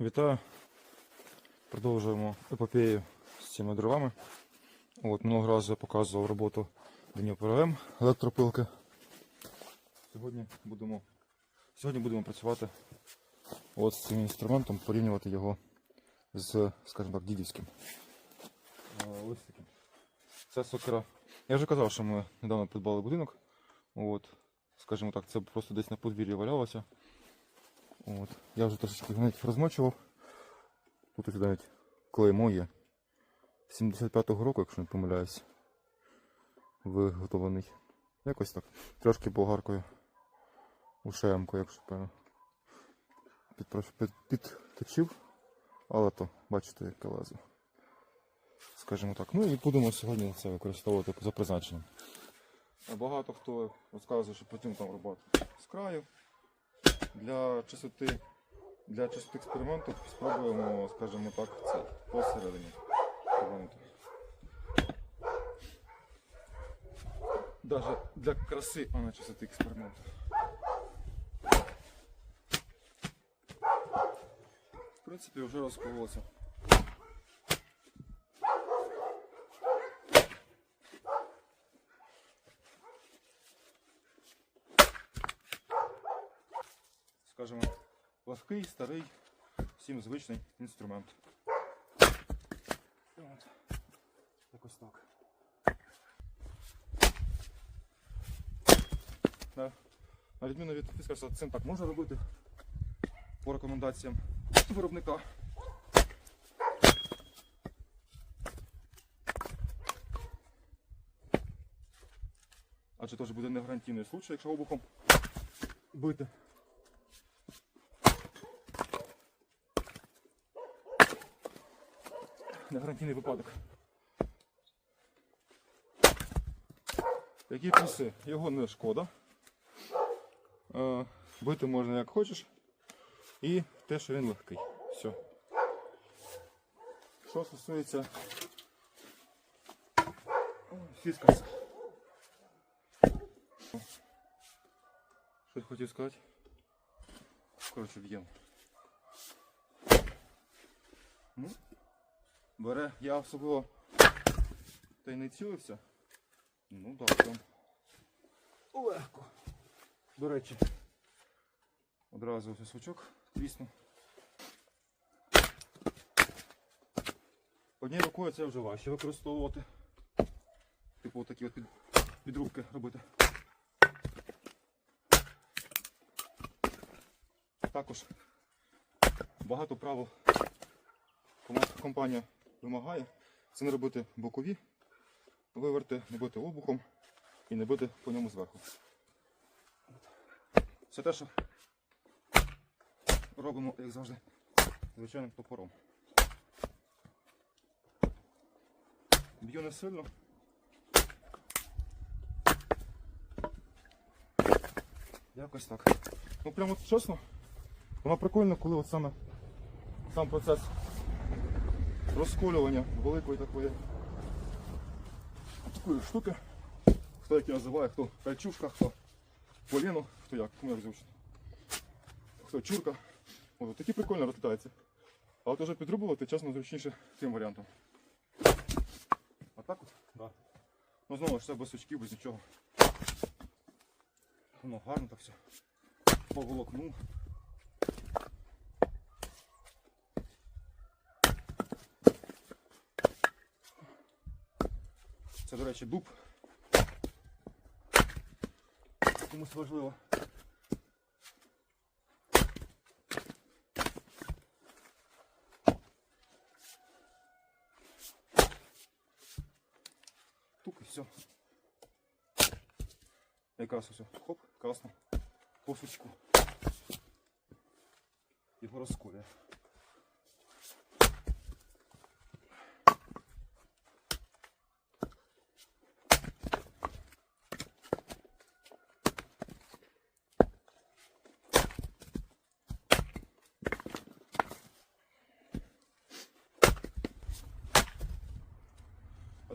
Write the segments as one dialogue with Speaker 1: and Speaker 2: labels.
Speaker 1: Вітаю. Продовжуємо епопею з цими дровами. От, минулого разу я показував роботу ДНПРМ електропилки. Сьогодні будемо, сьогодні будемо працювати от з цим інструментом, порівнювати його з, скажімо так, дідівським. Е, Ось таким. Це сокира. Я вже казав, що ми недавно придбали будинок. От, скажімо так, це просто десь на подвір'ї валялося. От. Я вже трошечки навіть розмочував. Тут ось навіть клеймо є. 75-го року, якщо не помиляюсь. Виготовлений. Якось так. Трошки болгаркою. Ушеємко, якщо певно. Підпрош- Під, підточив. Але то, бачите, яке лезо. Скажімо так. Ну і будемо сьогодні це використовувати за призначенням. Багато хто розказує, що потім там роботи з краю. Для чистоти, для чистоти експерименту спробуємо, скажімо так, це посередині. Даже для краси, а не чистоти експерименту. В принципі, вже розкололося. Скажімо, легкий, старий, всім звичний інструмент. От. Так. На, відміну від фіскарса, цим так можна робити по рекомендаціям виробника. Адже теж буде не гарантійний случай, якщо обухом бити. На гарантійний випадок. Які плюси? Його не шкода. Е, Бити можна як хочеш. І те, що він легкий. Все. Що стосується фіскаса. Щось хотів сказати. Коротше, б'ємо. Бере, я особливо та й не цілився. Ну так, там легко. До речі, одразу ось свічок тріснув. Однією рукою це вже важче використовувати. Типу такі от під, підрубки робити. Також багато правил компанія вимагає це не робити бокові виверти, не бити обухом і не бити по ньому зверху. Це те, що робимо, як завжди, звичайним топором. Б'ю не сильно. Якось так. Ну прямо чесно, воно прикольно, коли от саме сам процес розколювання великої такої такої штуки. Хто як її називає, хто кальчушка, хто поліно, хто як, кому як зручно. Хто чурка. От, такі прикольно розлітаються. А от уже підрубувати, чесно, зручніше тим варіантом. А так от? Да. Ну знову ж все без сучків, без нічого. Воно гарно так все. По Це, до речі, дуб. Комусь важливо. Тук і все. Якраз все. Хоп, красно. По сучку. Його розколює.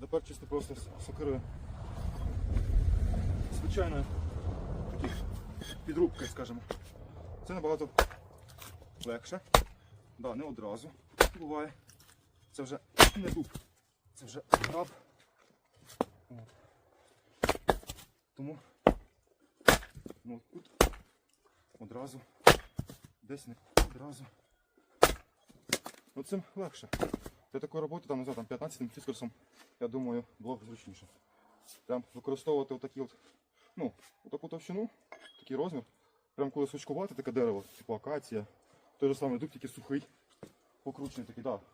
Speaker 1: Тепер чисто просто сокирою. Звичайно, таких підрубки, скажімо. Це набагато легше. Да, не одразу буває. Це вже не дуб, це вже краб. Тому ну, тут одразу, десь не одразу. Ну, цим легше. Для такої роботи, там, не знаю, там 15 фіскерсом, я думаю, було б зручніше. Прям використовувати отакі от, ну, отаку товщину, такий розмір. Прям коли сучкувати таке дерево, типу акація, той же самий дуб, тільки сухий, покручений такий, так. Да.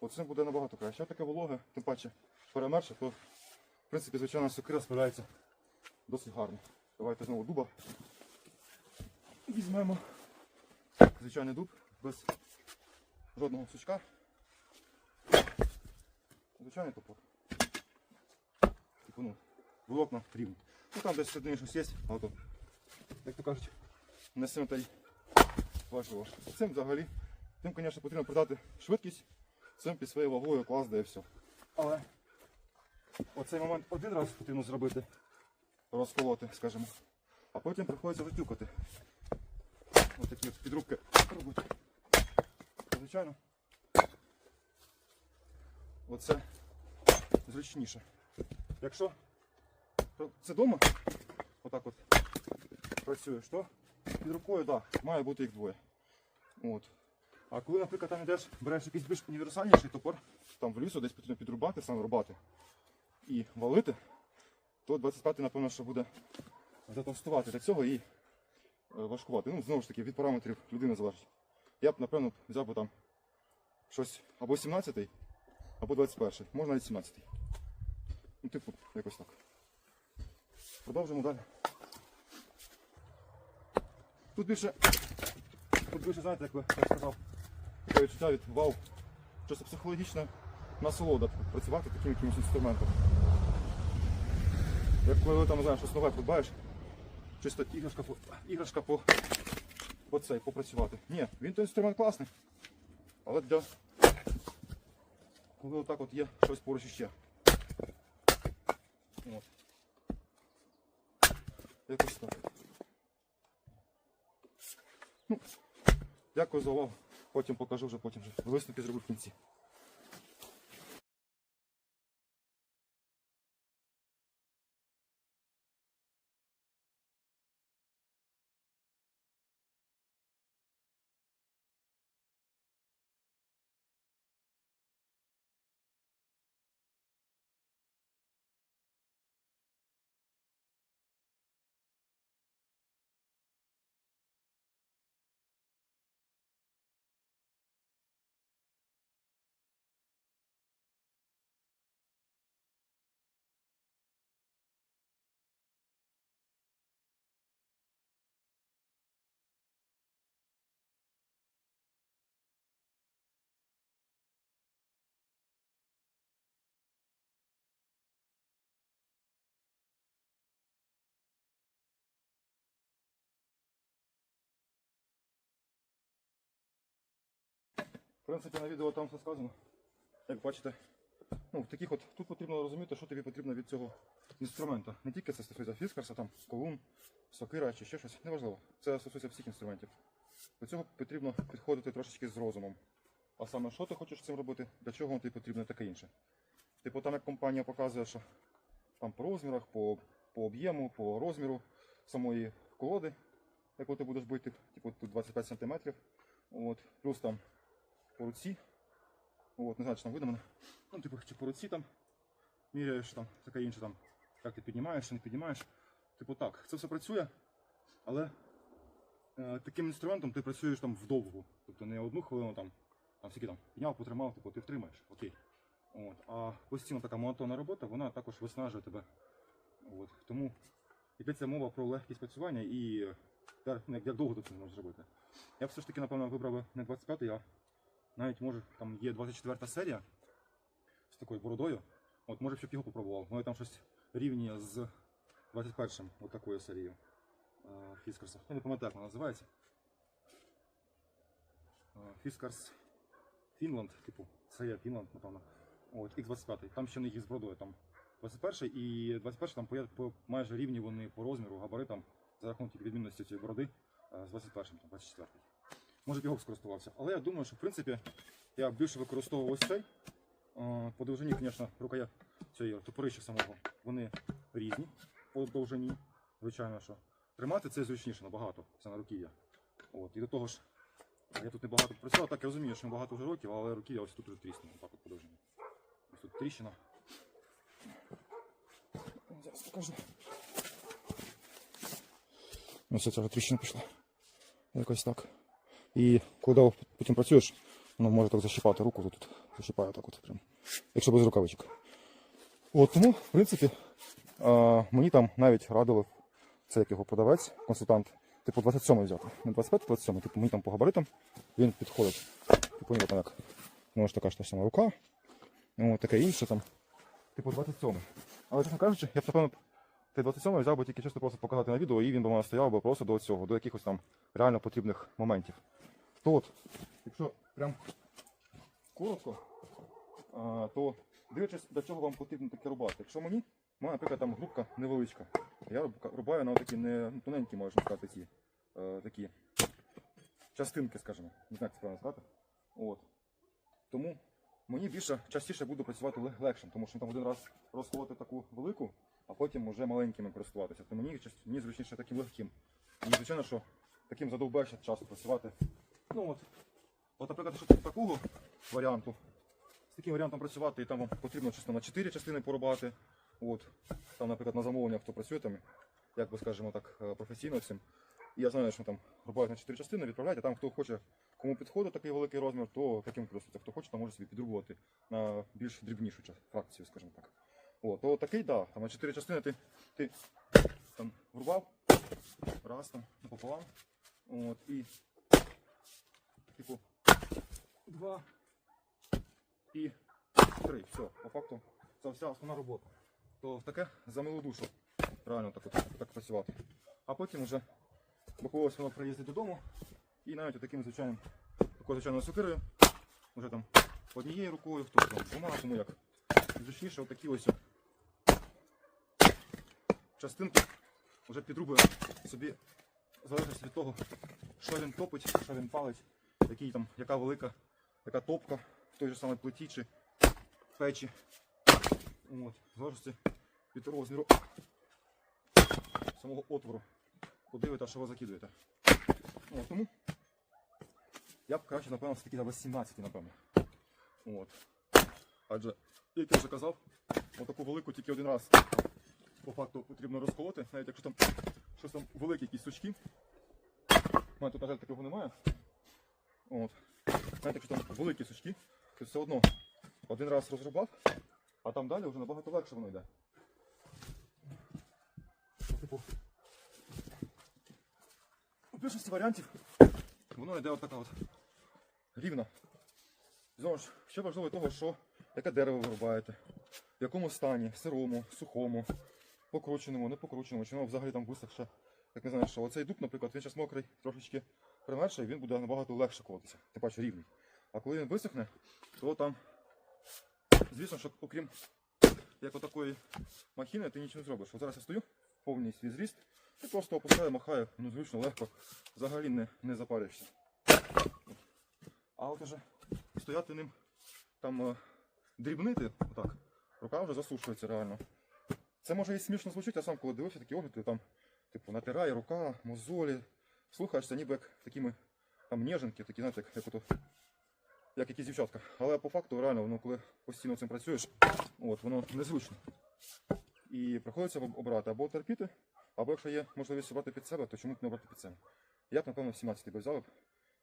Speaker 1: Оце буде набагато краще. А таке вологе, тим паче перемерше, то в принципі звичайна сокира справляється досить гарно. Давайте знову дуба. Візьмемо звичайний дуб без жодного сучка. Звичайний топор. Типу, ну, волокна рівні. Ну там десь середині щось є, але то, як то кажуть, не сильно та й важливо. Цим взагалі, тим, звісно, потрібно продати швидкість, цим під своєю вагою клас дає все. Але оцей момент один раз потрібно зробити, розколоти, скажімо, а потім приходиться затюкати. Ось такі от підрубки робити. Звичайно. Оце зручніше. Якщо це вдома, отак от працюєш, то під рукою, так, да, має бути їх двоє. От. А коли, наприклад, там йдеш, береш якийсь більш універсальніший топор, там в лісу десь потрібно підрубати, саме рубати і валити, то 25-й, напевно, що буде затовстувати для цього і е, важкувати. Ну, знову ж таки, від параметрів людини залежить. Я б, напевно, взяв би там щось або 17-й, або 21-й, можна навіть 17 Ну, типу, якось так. Продовжимо далі. Тут більше, тут більше, знаєте, як би я сказав, таке відчуття від вау. Що це психологічна насолода працювати таким якимось інструментом. Як коли там, знаю, щось нове придбаєш, чисто іграшка по, іграшка по, по цей, попрацювати. Ні, він то інструмент класний. Але для коли отак от є щось поруч іще. От. Якось так. Ну, дякую за увагу. Потім покажу вже потім вже. Висновки зроблю в кінці. Принципі, на відео там все сказано. Як бачите, ну, в таких от, тут потрібно розуміти, що тобі потрібно від цього інструмента. Не тільки це стосується фіскарса, там, колун, сокира чи ще щось. Неважливо. Це стосується всіх інструментів. До цього потрібно підходити трошечки з розумом. А саме, що ти хочеш цим робити, для чого тобі потрібно таке інше. Типу там як компанія показує, що там по розмірах, по, по об'єму, по розміру самої колоди, яку ти будеш бити, типу тут 25 см. От, плюс там по руці. От, не знаю, чи там видно мене. Ну, типу, чи по руці там міряєш там, таке інше там, як ти піднімаєш, чи не піднімаєш. Типу так, це все працює, але е, таким інструментом ти працюєш там вдовгу. Тобто не одну хвилину там, там скільки там, підняв, потримав, типу, ти втримаєш, окей. От. А постійно така монотонна робота, вона також виснажує тебе. От. Тому йдеться мова про легкість працювання і е, ну, як довго ти це можеш зробити. Я б все ж таки, напевно, вибрав не 25-й, а навіть може там є 24 серія з такою бородою. От може б щоб його попробував. Вони там щось рівні з 21-м, от такою серією е, Фіскарса. Я не пам'ятаю, як вона називається. Е, Фіскарс Фінланд, типу, серія Фінланд, напевно. От, X25. Там ще не їх з бородою. Там 21 і 21 там по, по майже рівні вони по розміру, габаритам, за рахунок тільки відмінності цієї бороди е, з 21 там 24 Може б його б скористувався. Але я думаю, що в принципі я більше використовував ось цей. Е, По довжині, звісно, рукоя цієї топорища самого, вони різні по довжині, звичайно, що. Тримати це зручніше набагато, це на руків'я. І до того ж, я тут небагато працював, так я розумію, що багато вже років, але руків'я ось тут вже тріснуло, так от по довжині. Ось тут тріщина. Зараз покажу. Ось ця вже тріщина пішла. Якось так. І коли потім працюєш, воно може так защипати руку, тут защипає так от прям. Якщо без рукавичок. От тому, в принципі, а, мені там навіть радили, це як його продавець, консультант, типу 27 взяти. Не 25, 27, типу мені там по габаритам він підходить. Типу, там як, може така ж та сама рука, ну, таке інше там. Типу 27. Але чесно кажучи, я б напевно той 27 взяв би тільки чисто просто показати на відео, і він би мене стояв би просто до цього, до якихось там реально потрібних моментів. То от, якщо прям коротко, то дивлячись, до чого вам потрібно таке рубати. Якщо мені, в наприклад, там грубка невеличка. Я рубаю на такі не ну, тоненькі, можна сказати, ці е, такі частинки, скажімо. Не знаю, як це правильно сказати. От. Тому мені більше частіше буду працювати легшим, тому що там один раз розколоти таку велику, а потім вже маленькими користуватися. То мені, мені зручніше таким легким. І звичайно, що таким задовбаєш часто працювати. Ну от, от, наприклад, якщо такого варіанту, з таким варіантом працювати, і там вам потрібно чисто на 4 частини порубати. От, там, наприклад, на замовлення, хто працює там, як би скажемо так, е, професійно всім. І я знаю, що там рубають на 4 частини, відправляйте. Там хто хоче, кому підходить такий великий розмір, то таким користується. Хто хоче, то може собі підрубувати на більш дрібнішу фракцію, скажімо так. О, то такий, да, там на 4 частини ти, ти там врубав, раз там, напополам. От, і типу два і три. Все, по факту це вся основна робота. То таке за милу душу. Реально так, от, так працювати. А потім вже бахувалося воно приїздить додому і навіть таким звичайним, такою звичайною сокирою, вже там однією рукою, хто там двома, тому як зручніше отакі ось частинки вже підрубує собі в залежності від того, що він топить, що він палить, який там, яка велика, яка топка в той же самій плиті чи печі. От, залежності від розміру самого отвору, куди що ви закидуєте. От, тому я б краще, напевно, все-таки за 18, напевно. От. Адже, як я вже казав, отаку велику тільки один раз по факту потрібно розколоти, навіть якщо там щось там великі якісь сучки. У мене тут, на жаль, такого немає. От. Навіть якщо там великі сучки, то все одно один раз розрубав, а там далі вже набагато легше воно йде. Ну, Типу, у більшості варіантів воно йде отака от рівна. Знову ж, ще важливо того, що яке дерево ви рубаєте, в якому стані, сирому, сухому, покрученому, не покрученому, чи воно взагалі там висохше. Як не знаю, що оцей дуб, наприклад, він зараз мокрий, трошечки примерший, він буде набагато легше колотися, тим паче рівний. А коли він висохне, то там, звісно, що окрім як отакої махіни, ти нічого не зробиш. От зараз я стою, повний свій зріст, і просто опускаю, махаю, ну зручно, легко, взагалі не, не запаришся. А от уже стояти ним там е, дрібнити, отак, рука вже засушується реально. Це може і смішно звучить, я сам коли дивився такі огляди, там, типу, натирає рука, мозолі. Слухаєшся ніби як такими там ніженки, такі, знаєте, як, як, ото, як якісь дівчатка. Але по факту реально, воно, коли постійно цим працюєш, от, воно незручно. І приходиться об- обирати або терпіти, або якщо є можливість обрати під себе, то чому б не обрати під себе. Я б, напевно, 17 би взяв.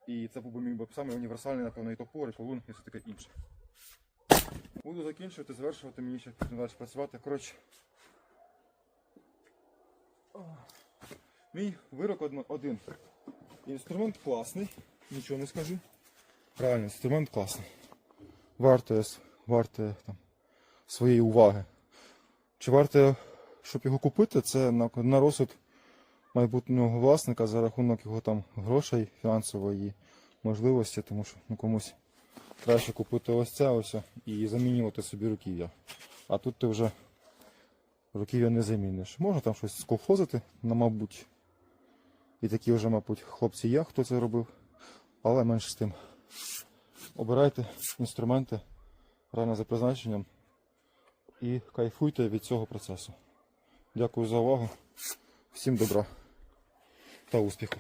Speaker 1: І це був би мій самий універсальний, напевно, і топор, і колун, і все таке інше. Буду закінчувати, завершувати, мені ще далі працювати. Коротше. Мій вирок один. Інструмент класний, нічого не скажу. Правильно, інструмент класний. Варте, варте там, своєї уваги. Чи варте, щоб його купити, це на, на розсуд майбутнього власника за рахунок його там грошей, фінансової можливості, тому що ну, комусь краще купити ось це ось і замінювати собі руків'я. А тут ти вже руків'я не заміниш. Можна там щось сколхозити, ну, мабуть. І такі вже, мабуть, хлопці є, хто це робив. Але менше з тим. Обирайте інструменти реально за призначенням і кайфуйте від цього процесу. Дякую за увагу. Всім добра та успіху.